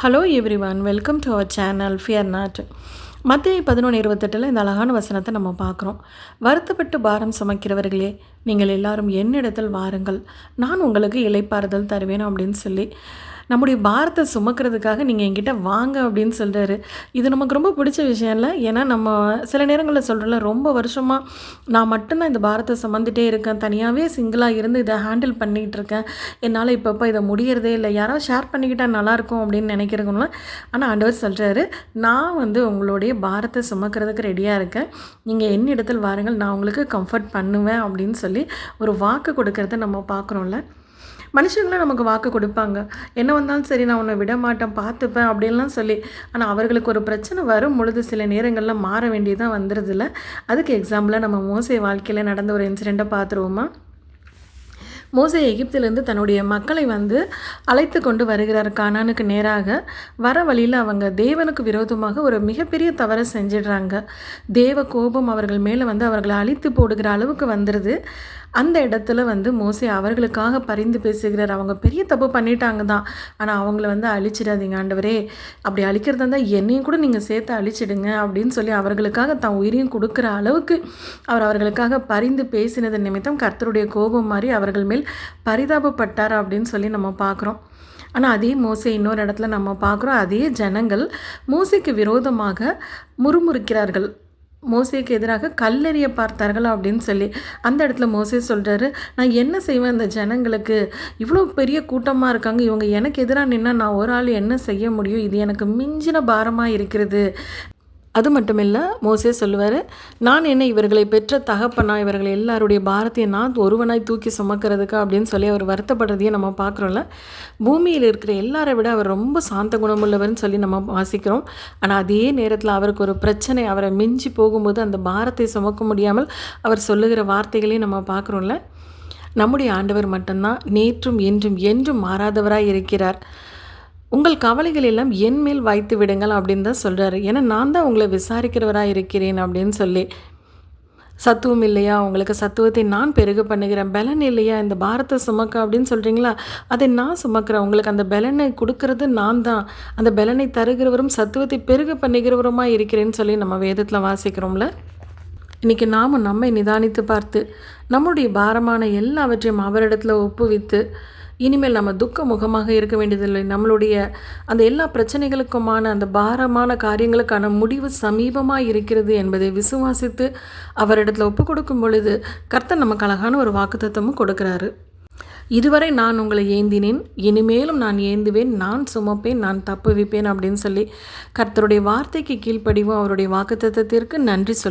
Hello everyone welcome to our channel fear not மத்திய பதினொன்று இருபத்தெட்டில் இந்த அழகான வசனத்தை நம்ம பார்க்குறோம். வருத்தப்பட்டு பாரம் சுமக்கிறவர்களே நீங்கள் எல்லாரும் என்னிடத்தில் வாருங்கள். நான் உங்களுக்கு இலைப்பாறுதல் தருவேன் அப்படின்னு சொல்லி நம்முடைய பாரத்தை சுமக்கிறதுக்காக நீங்கள் என்கிட்ட வாங்க அப்படின்னு சொல்கிறாரு இது நமக்கு ரொம்ப பிடிச்ச விஷயம் இல்லை. ஏன்னா நம்ம சில நேரங்களில் சொல்கிறோம்ல ரொம்ப வருஷமாக நான் மட்டும்தான் இந்த பாரத்தை சுமந்துட்டே இருக்கேன். தனியாகவே சிங்கிளாக இருந்து இதை ஹேண்டில் பண்ணிகிட்டு இருக்கேன். என்னால் இப்பப்போ இதை முடியறதே இல்லை. யாராவது ஷேர் பண்ணிக்கிட்டால் நல்லாயிருக்கும் அப்படின்னு நினைக்கிறவங்களாம் ஆனால் ஆண்டவர் சொல்கிறாரு நான் வந்து உங்களுடைய பாரத்தை சுமக்கிறதுக்கு ரெடியாக இருக்கேன். நீங்கள் என்ன இடத்தில் வாருங்கள் நான் உங்களுக்கு கம்ஃபர்ட் பண்ணுவேன் அப்படின்னு சொல்லி ஒரு வாக்கு கொடுக்கறத நம்ம பார்க்குறோம்ல. மனுஷங்களும் நமக்கு வாக்கு கொடுப்பாங்க. என்ன வந்தாலும் சரி நான் உன்னை விட மாட்டேன் பார்த்துப்பேன் அப்படின்லாம் சொல்லி ஆனால் அவர்களுக்கு ஒரு பிரச்சனை வரும் பொழுது சில நேரங்களில் மாற வேண்டியதாக வந்துடுறதில்ல அதுக்கு எக்ஸாம்பிளாக நம்ம மோசை வாழ்க்கையில் நடந்த ஒரு இன்சிடெண்ட்டை பார்த்துருவோமா? மோசை எகிப்திலிருந்து தன்னுடைய மக்களை வந்து அழைத்து கொண்டு வருகிறார் கானானுக்கு நேராக. வர வழியில் அவங்க தேவனுக்கு விரோதமாக ஒரு மிகப்பெரிய தவறை செஞ்சிடுறாங்க. தேவ கோபம் அவர்கள் மேலே வந்து அவர்களை அழித்து போடுகிற அளவுக்கு வந்துடுது அந்த இடத்துல வந்து மோசே அவர்களுக்காக பரிந்து பேசுகிறார். அவங்க பெரிய தப்பு பண்ணிட்டாங்க தான் ஆனால் அவங்கள வந்து அழிச்சிடாதீங்க ஆண்டவரே. அப்படி அழிக்கிறதா இருந்தால் என்னையும் கூட நீங்கள் சேர்த்து அழிச்சிடுங்க அப்படின்னு சொல்லி அவர்களுக்காக தான் உயிரையும் கொடுக்குற அளவுக்கு அவர் அவர்களுக்காக பரிந்து பேசினது நிமித்தம் கர்த்தருடைய கோபம் மாதிரி அவர்கள் மேல் பரிதாபப்பட்டார் அப்படின்னு சொல்லி நம்ம பார்க்குறோம். ஆனால் அதே மோசை இன்னொரு இடத்துல நம்ம பார்க்குறோம். அதே ஜனங்கள் மோசைக்கு விரோதமாக முறுமுறுக்கிறார்கள். மோசேக்கு எதிராக கல்லெறிய பார்த்தார்கள் அப்படின்னு சொல்லி அந்த இடத்துல மோசே சொல்கிறாரு நான் என்ன செய்வேன் அந்த ஜனங்களுக்கு? இவ்வளோ பெரிய கூட்டமாக இருக்காங்க. இவங்க எனக்கு எதிராக நின்னால் நான் ஒரு ஆள் என்ன செய்ய முடியும்? இது எனக்கு மிஞ்சின பாரமாக இருக்கிறது. அது மட்டும் இல்லை மோசே சொல்லுவார் நான் என்ன இவர்களை பெற்ற தகப்பனா இவர்கள் எல்லாருடைய பாரத்தையும் நான் ஒருவனாய் தூக்கி சுமக்கிறதுக்கா? அப்படின்னு சொல்லி அவர் வருத்தப்படுறதையும் நம்ம பார்க்குறோம்ல. பூமியில் இருக்கிற எல்லாரை விட அவர் ரொம்ப சாந்த குணமுள்ளவர்னு சொல்லி நம்ம வாசிக்கிறோம். ஆனால் அதே நேரத்தில் அவருக்கு ஒரு பிரச்சனை அவரை மிஞ்சி போகும்போது அந்த பாரத்தை சுமக்க முடியாமல் அவர் சொல்லுகிற வார்த்தைகளையும் நம்ம பார்க்குறோம்ல. நம்முடைய ஆண்டவர் மட்டும்தான் நேற்றும் என்றும் என்றும் மாறாதவராக இருக்கிறார். உங்கள் கவலைகள் எல்லாம் என் மேல் வைத்து விடுங்கள் அப்படின்னு தான் சொல்கிறாரு ஏன்னா நான் தான் உங்களை விசாரிக்கிறவராக இருக்கிறேன் அப்படின்னு சொல்லி. சத்துவம் இல்லையா? உங்களுக்கு சத்துவத்தை நான் பெருக பண்ணுகிறேன். பலன் இல்லையா? இந்த பாரத்தை சுமக்க அப்படின்னு சொல்கிறீங்களா அதை நான் சுமக்கிறேன். உங்களுக்கு அந்த பலனை கொடுக்கறது நான் தான். அந்த பலனை தருகிறவரும் சத்துவத்தை பெருக பண்ணுகிறவருமா இருக்கிறேன்னு சொல்லி நம்ம வேதத்தில் வாசிக்கிறோம்ல. இன்றைக்கி நாமும் நம்மை நிதானித்து பார்த்து நம்முடைய பாரமான எல்லாவற்றையும் அவரிடத்துல ஒப்புவித்து இனிமேல் நம்ம துக்க முகமாக இருக்க வேண்டியதில்லை. நம்மளுடைய அந்த எல்லா பிரச்சனைகளுக்குமான அந்த பாரமான காரியங்களுக்கான முடிவு சமீபமாக இருக்கிறது என்பதை விசுவாசித்து அவரிடத்தில் ஒப்பு கொடுக்கும் பொழுது கர்த்தர் நமக்கு அழகான ஒரு வாக்குத்தத்தமும் கொடுக்குறாரு. இதுவரை நான் உங்களை ஏந்தினேன் இனிமேலும் நான் ஏந்துவேன் நான் சுமப்பேன் நான் தப்பு வைப்பேன் அப்படின்னு சொல்லி கர்த்தருடைய வார்த்தைக்கு கீழ்ப்படிவும். அவருடைய வாக்குத்தத்திற்கு நன்றி சொல்லு